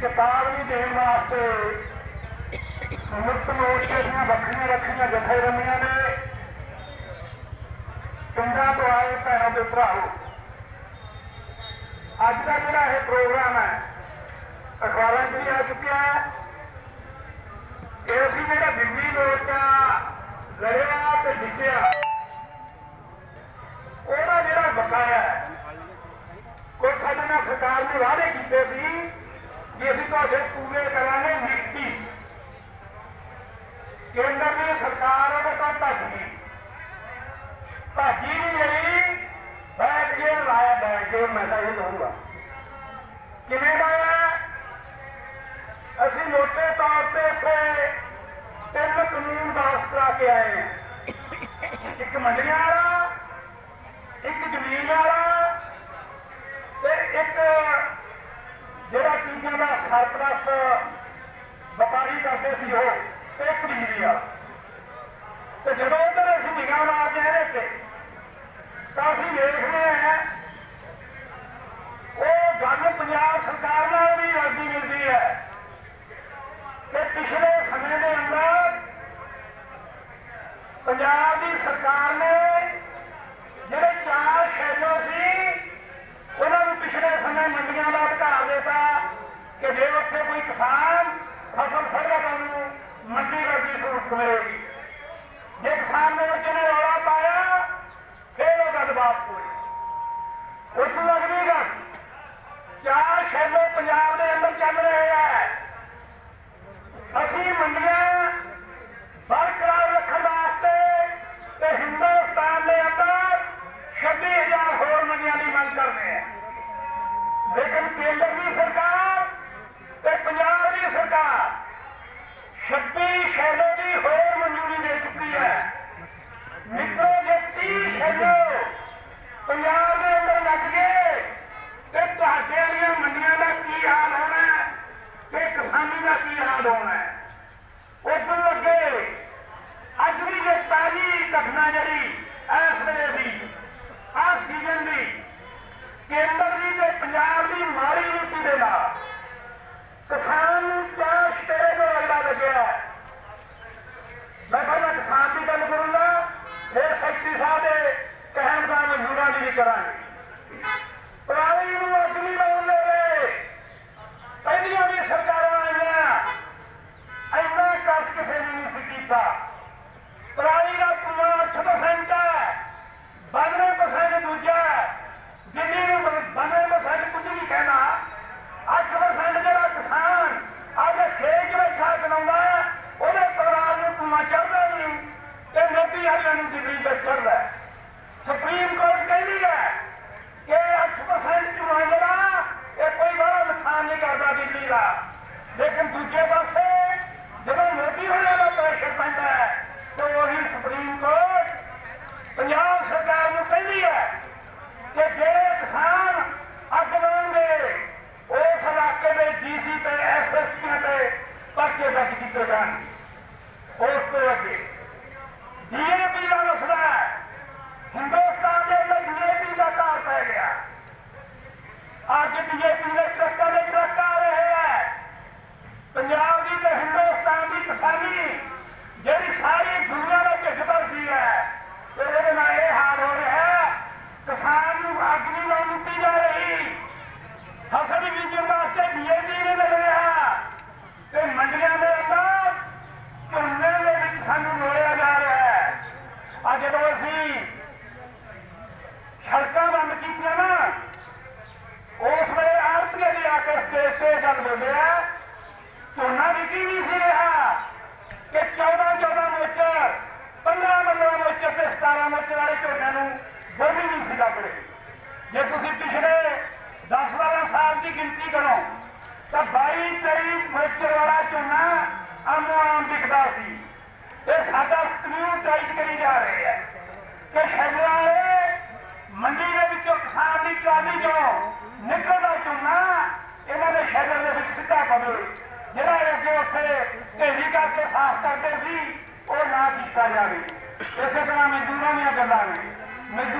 ਕਿਤਾਬ ਨਹੀਂ ਦੇਣ ਵਾਸਤੇ ਮੁਕਤ ਮੋਰਚੇ ਦੀਆਂ ਵੱਖਰੀਆਂ ਵੱਖਰੀਆਂ ਜਥੇਬੰਦੀਆਂ ਨੇ। ਪਿੰਡਾਂ ਤੋਂ ਆਏ ਭੈਣਾਂ ਤੇ ਭਰਾਵੋ ਅੱਜ ਦਾ ਜਿਹੜਾ ਇਹ ਪ੍ਰੋਗਰਾਮ ਹੈ, ਅਖਬਾਰਾਂ 'ਚ ਵੀ ਆ ਚੁੱਕਿਆ ਹੈ। ਕਿ ਅਸੀਂ ਜਿਹੜਾ ਦਿੱਲੀ ਮੋਰਚਾ ਲੜਿਆ ਤੇ ਜਿੱਤਿਆ, ਉਹਦਾ ਜਿਹੜਾ ਬਕਾਇਆ ਹੈ, ਕੋਈ ਸਾਡੇ ਨਾਲ ਸਰਕਾਰ ਨੇ ਵਾਅਦੇ ਕੀਤੇ ਸੀ ਤੁਹਾਡੇ ਪੂਰੇ ਕਰਾਂਗੇ ਨਿਕਤੀ ਕੇਂਦਰ ਦੀ ਸਰਕਾਰ ਉਹਦੇ ਤੋਂ ਭੱਜ ਗਈ। ਭਾਜੀ ਨਹੀਂ ਗਈ ਬੈਠ ਕੇ ਲਾਇਆ, ਬੈਠ ਕੇ, ਮੈਂ ਤਾਂ ਇਹ ਕਹੂੰਗਾ। ਕਿਵੇਂ ਦਾ ਅਸੀਂ ਮੋਟੇ ਤੌਰ ਤੇ ਇੱਥੇ ਤਿੰਨ ਕਾਨੂੰਨ ਪਾਸ ਕਰਾ ਕੇ ਆਏ। ਹਾਂ ਇੱਕ ਮੰਡੀਆਂ ਵਾਲਾ, ਇੱਕ ਜ਼ਮੀਨ ਵਾਲਾ ਤੇ ਇੱਕ ਜਿਹੜਾ ਚੀਜ਼ਾਂ ਦਾ ਵਪਾਰੀ ਕਰਦੇ ਸੀ ਉਹ ਤੇ ਇੱਕ ਬਿਜਲੀ ਤੇ ਜਦੋਂ ਉਧਰ ਅਸੀਂ ਨਿਗਾਹ ਮਾਰਦੇ ਹਾਂ ਇਹਦੇ ਤੇ ਤਾਂ ਅਸੀਂ ਵੇਖਦੇ ਹਾਂ ਉਹ ਗੱਲ ਪੰਜਾਬ ਸਰਕਾਰ ਨਾਲ ਵੀ ਰਲਦੀ ਮਿਲਦੀ ਹੈ ਕਿ ਪਿਛਲੇ ਸਮੇਂ ਦੇ ਅੰਦਰ ਪੰਜਾਬ ਦੀ ਸਰਕਾਰ ਨੇ ਜਿਹੜੇ ਚਾਰ ਸ਼ੈਡੋ ਸੀ ਉਹਨਾਂ ਨੂੰ ਪਿਛਲੇ ਸਮੇਂ ਮੰਡੀਆਂ ਦਾ ਅਧਿਕਾਰ ਦਿੱਤਾ ਕਿ ਜੇ ਉੱਥੇ ਕੋਈ ਕਿਸਾਨ ਫਸਲ ਫੜੇਗਾ ਨੂੰ ਮੰਡੀ ਵਰਗੀ ਸਹੂਲਤ ਮਿਲੇਗੀ। ਜੇ ਕਿਸਾਨ ਮੋਰਚੇ ਨੇ ਰੌਲਾ ਪਾਇਆ, ਫਿਰ ਉਹ ਗੱਲ ਵਾਪਸ ਹੋਈ ਉਸ ਲੱਗਦੀ ਗੱਲ, ਚਾਰ ਸ਼ੈਡੋ ਪੰਜਾਬ ਦੇ ਅੰਦਰ ਚੱਲ ਰਹੇ ਆ ਅਸੀਂ ਮੰਡੀਆਂ ਬਰਕਰਾਰ ਰੱਖਣ ਵਾਸਤੇ ਤੇ ਹਿੰਦੁਸਤਾਨ ਦੇ ਅੰਦਰ 26000 ਹੋਰ ਮੰਡੀਆਂ ਦੀ ਮੰਗ ਕਰਦੇ ਆ ਲੇਕਿਨ ਕੇਂਦਰ ਦੀ ਸਰਕਾਰ ਤੇ ਪੰਜਾਬ ਦੀ ਸਰਕਾਰ 26 ਸ਼ੈਲੋ ਦੀ ਹੋਰ ਮਨਜ਼ੂਰੀ ਦੇ ਚੁੱਕੀ ਹੈ ਮਿੱਤਰੋ ਜੇ 30 ਸ਼ੈਲੋ ਪੰਜਾਬ ਦੇ ਅੰਦਰ ਲੱਗ ਗਏ ਤੇ ਤੁਹਾਡੇ ਵਾਲੀਆਂ ਮੰਡੀਆਂ ਦਾ ਕੀ ਹਾਲ ਹੋਣਾ ਹੈ ਤੇ ਕਿਸਾਨੀ ਦਾ ਕੀ ਹਾਲ ਹੋਣਾ ਹੈ? ਉਸ ਤੋਂ ਅੱਗੇ ਅੱਜ ਵੀ ਜੇ ਤਾਜੀ ਘਟਨਾ ਜਿਹੜੀ ਇਸ ਵੇਲੇ ਦੀ, ਆਹ ਸੀਜ਼ਨ ਦੀ, ਕੇਂਦਰ ਨਹੀਂ দোকান অবস্থা ਅਸੀਂ ਸੜਕਾਂ ਬੰਦ ਕੀਤੀਆਂ ਨਾ, ਉਸ ਵੇਲੇ ਆਰਪੀਏ ਦੀ ਆ ਕੇ ਸਟੇਜ ਤੇ ਗੱਲ ਬੋਲਿਆ ਝੋਨਾ ਵਿਕੀ ਨਹੀਂ ਸੀ ਰਿਹਾ ਕਿ 14 14 ਮੋਚਰ 15 15 ਮੋਚਰ ਤੇ 17 ਮੋਚਰ ਵਾਲੇ ਝੋਨਿਆਂ ਨੂੰ ਬੋਲੀ ਨਹੀਂ ਸੀ ਲੱਗ ਰਹੀ ਜੇ ਤੁਸੀਂ ਪਿਛਲੇ 10 12 ਸਾਲ ਦੀ ਗਿਣਤੀ ਕਰੋ, ਤਾਂ 22 23 ਮੋਚਰ ਵਾਲਾ ਝੋਨਾ ਆਮੋ ਆਮ ਦਿਖਦਾ ਸੀ। ਇਹ ਸਾਡਾ ਸਕਰੀਊ ਟਾਈਟ ਕਰੀ ਜਾ ਰਹੇ ਹੈ। ਕਿ ਸ਼ਹਿਰਾਂ ਵਾਲੇ, ਮੰਡੀ ਦੇ ਵਿੱਚੋਂ ਕਿਸਾਨ ਦੀ ਟਰਾਲੀ ਚੋਂ ਨਿਕਲਦਾ ਝੋਨਾ, ਇਹਨਾਂ ਦੇ ਸ਼ਹਿਰ ਦੇ ਵਿੱਚ ਸਿੱਧਾ ਪਵੇ। ਜਿਹੜਾ ਅੱਗੇ ਉੱਥੇ ਢੇਰੀ ਕਰਕੇ ਸਾਫ਼ ਕਰਦੇ ਸੀ, ਉਹ ਨਾ ਕੀਤਾ ਜਾਵੇ। ਇਸੇ ਤਰ੍ਹਾਂ ਮਜ਼ਦੂਰਾਂ ਦੀਆਂ ਗੱਲਾਂ ਨੇ। ਮਜ਼ਦੂਰਾਂ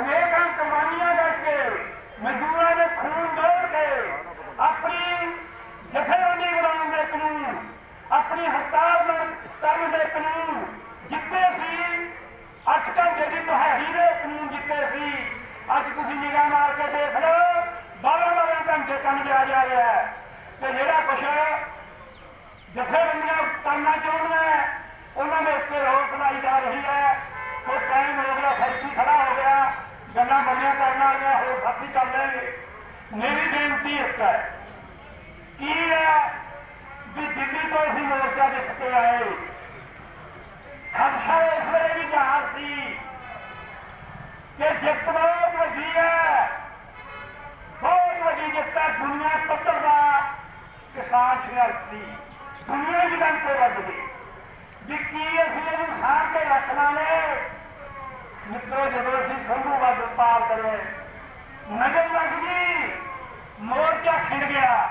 ਅਨੇਕਾਂ ਕੁਰਬਾਨੀਆਂ ਕਰਕੇ ਮਜ਼ਦੂਰਾਂ ਦੇ ਖੂਨ ਡੋਲ ਕੇ ਆਪਣੀ ਜਥੇਬੰਦੀ ਬਣਾਉਣ ਦੇ ਕਾਨੂੰਨ ਆਪਣੀ ਹੜਤਾਲ ਕਰਨ ਦੇ ਕਾਨੂੰਨ ਜਿੱਤੇ ਸੀ। ਅੱਠ ਘੰਟੇ ਦੀ ਦਿਹਾੜੀ ਦੇ ਕਾਨੂੰਨ ਜਿੱਤੇ ਸੀ ਅੱਜ ਤੁਸੀਂ ਨਿਗਾਹ ਮਾਰ ਕੇ ਦੇਖ ਲਓ 12 12 ਘੰਟੇ ਕੰਮ ਲਿਆ ਜਾ ਰਿਹਾ ਹੈ। ਤੇ ਜਿਹੜਾ ਕੁਛ ਜਥੇਬੰਦੀਆਂ ਕਰਨਾ ਚਾਹੁੰਦਾ ਹੈ, ਉਹਨਾਂ ਦੇ ਉੱਤੇ ਰੋਕ ਲਾਈ ਜਾ ਰਹੀ ਹੈ। ਸੋ ਟਾਈਮ ਹੋ ਗਿਆ ਫੈਕਟਰੀ ਖੜਾ ਹੋ ਗਿਆ। ਗੱਲਾਂ ਬੰਦੀਆਂ ਕਰਨ ਵਾਲੀਆਂ ਹੋਰ ਸਾਥੀ ਕਰ ਲੈਣਗੇ। ਮੇਰੀ ਬੇਨਤੀ ਇੱਕ ਹੈ। ਕੀ ਹੈ ਵੀ ਦਿੱਲੀ ਤੋਂ ਅਸੀਂ ਮੋਰਚਾ ਜਿੱਤ ਕੇ ਆਏ? ਖਦਸ਼ਾ ਇਸ ਵੇਲੇ ਵੀ ਜਹਾਜ਼ ਸੀ ਕਿ ਜਿੱਤ ਬਹੁਤ ਵੱਡੀ ਹੈ। ਬਹੁਤ ਵੱਡੀ ਜਿੱਤ ਹੈ। ਦੁਨੀਆ ਪੱਧਰ ਦਾ ਕਿਸਾਨ ਸੰਘਰਸ਼ ਸੀ। ਦੁਨੀਆ ਜਿਹਾਂ ਤੋਂ ਵੱਧ ਗਈ ਵੀ ਕੀ ਅਸੀਂ ਇਹਨੂੰ ਸਾਂਭ ਕੇ ਰੱਖ ਲਾਂਗੇ ਮਿੱਤਰੋ ਜਦੋਂ ਅਸੀਂ ਸੰਭੂ ਵੱਲ ਪਾਰ ਕਰੇ, ਨਜ਼ਰ ਲੱਗ ਗਈ, ਮੋਰਚਾ ਖਿੰਡ ਗਿਆ।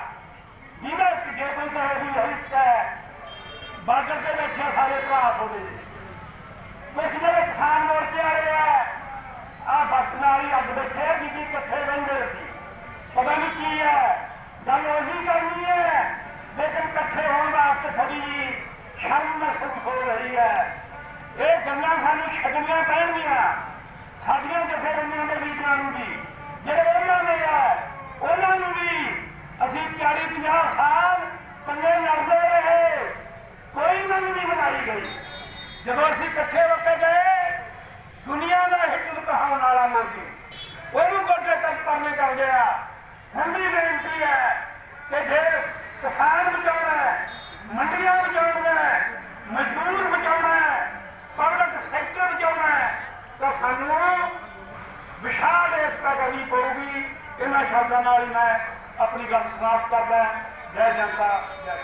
ਜਿਹਦਾ ਜੇ ਕੋਈ ਕਹੇ ਵੀ ਹਿੱਟ ਹੈ ਬਾਰਡਰ ਦੇ ਬੈਠੇ ਸਾਰੇ ਭਰਾ ਹੋਵੇ ਕੁਛ ਜਿਹੜੇ ਕਿਸਾਨ ਮੋਰਚੇ ਵਾਲੇ ਆ ਆ ਬਖਤ ਨਾਲ ਹੀ ਅੱਜ ਬੈਠੇ ਜਿੱਦੀ ਇਕੱਠੇ ਰਹਿੰਦੇ ਸੀ। ਪਤਾ ਨਹੀਂ ਕੀ ਹੈ ਗੱਲ ਉਹੀ ਕਰਨੀ ਹੈ ਲੇਕਿਨ ਇਕੱਠੇ ਹੋਣ ਵਾਸਤੇ ਥੋੜੀ ਜੀ ਸ਼ਰਮ ਮਹਿਸੂਸ ਹੋ ਰਹੀ ਹੈ ਗੱਲਾਂ ਸਾਨੂੰ ਛੱਡਣੀਆਂ ਪੈਣਗੀਆਂ। ਸਾਡੀਆਂ ਜਥੇਬੰਦੀਆਂ ਦੇ ਲੀਡਰਾਂ ਨੂੰ ਵੀ ਜਿਹੜੇ ਉਹਨਾਂ ਦੇ ਆ, ਉਹਨਾਂ ਨੂੰ ਵੀ ਅਸੀਂ 40 50 ਸਾਲ ਪੱਲੇ ਲੜਦੇ ਰਹੇ। ਕੋਈ ਮੰਗ ਨਹੀਂ ਬਣਾਈ ਗਈ। ਜਦੋਂ ਅਸੀਂ ਇਕੱਠੇ ਹੋ ਕੇ ਗਏ, ਦੁਨੀਆ ਦਾ ਹਿੱਟ ਕਹਾਉਣ ਵਾਲਾ ਮੋਦੀ। ਉਹਨੂੰ ਗੋਡੇ ਕਰ ਕਰਨੇ ਕਰ ਗਿਆ ਹੁਣ ਵੀ ਬੇਨਤੀ ਹੈ ਕਿ ਜੇ ਕਿਸਾਨ ਬਚਾਉਣਾ ਹੈ, ਮੰਡੀਆਂ ਬਚਾਉਣਾ ਹੈ ਮਜ਼ਦੂਰ ਬਚਾਉਣਾ ਹੈ ਪਬਲਿਕ ਸੈਕਟਰ ਬਚਾਉਣਾ ਹੈ ਤਾਂ ਸਾਨੂੰ ਵਿਸ਼ਾਲ ਏਕਤਾ ਕਰਨੀ ਪਊਗੀ। ਇਹਨਾਂ ਸ਼ਬਦਾਂ ਨਾਲ ਹੀ ਮੈਂ ਆਪਣੀ ਗੱਲ ਸਮਾਪਤ ਕਰਦਾ ਜੈ ਜਨਤਾ, ਜੈ